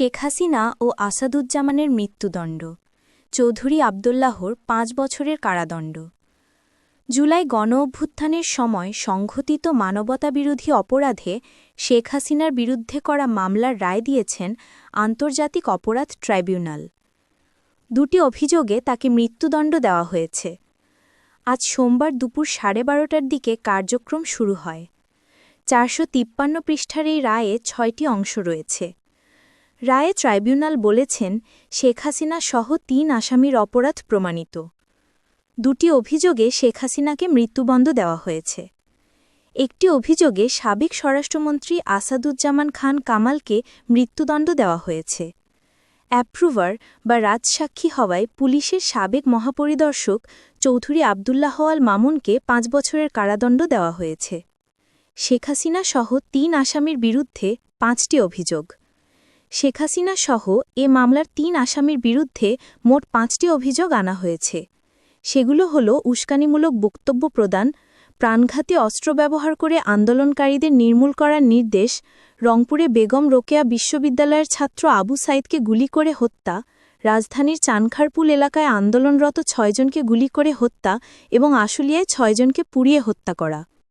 শেখ হাসিনা ও আসাদুজ্জামানের মৃত্যুদণ্ড, চৌধুরী আবদুল্লাহর পাঁচ বছরের কারাদণ্ড। জুলাই গণ অভ্যুত্থানের সময় সংঘটিত মানবতাবিরোধী অপরাধে শেখ হাসিনার বিরুদ্ধে করা মামলার রায় দিয়েছেন আন্তর্জাতিক অপরাধ ট্রাইব্যুনাল। দুটি অভিযোগে তাকে মৃত্যুদণ্ড দেওয়া হয়েছে। আজ সোমবার দুপুর সাড়ে বারোটার দিকে কার্যক্রম শুরু হয়। চারশো তিপ্পান্ন পৃষ্ঠার এই রায়ে ছয়টি অংশ রয়েছে। রায়ে ট্রাইব্যুনাল বলেছেন, শেখ হাসিনা সহ তিন আসামির অপরাধ প্রমাণিত। দুটি অভিযোগে শেখ হাসিনাকে মৃত্যুবন্ধ দেওয়া হয়েছে। একটি অভিযোগে সাবেক স্বরাষ্ট্রমন্ত্রী আসাদুজ্জামান খান কামালকে মৃত্যুদণ্ড দেওয়া হয়েছে। অ্যাপ্রুভার বা রাজসাক্ষী হওয়ায় পুলিশের সাবেক মহাপরিদর্শক চৌধুরী আবদুল্লাহ আল মামুনকে পাঁচ বছরের কারাদণ্ড দেওয়া হয়েছে। শেখ হাসিনা সহ তিন আসামির বিরুদ্ধে পাঁচটি অভিযোগ। শেখ হাসিনা সহ এ মামলার তিন আসামির বিরুদ্ধে মোট পাঁচটি অভিযোগ আনা হয়েছে। সেগুলো হল উস্কানিমূলক বক্তব্য প্রদান, প্রাণঘাতী অস্ত্র ব্যবহার করে আন্দোলনকারীদের নির্মূল করার নির্দেশ, রংপুরে বেগম রোকেয়া বিশ্ববিদ্যালয়ের ছাত্র আবু সাইদকে গুলি করে হত্যা, রাজধানীর চানখারপুল এলাকায় আন্দোলনরত ছয়জনকে গুলি করে হত্যা এবং আশুলিয়ায় ছয়জনকে পুড়িয়ে হত্যা করা।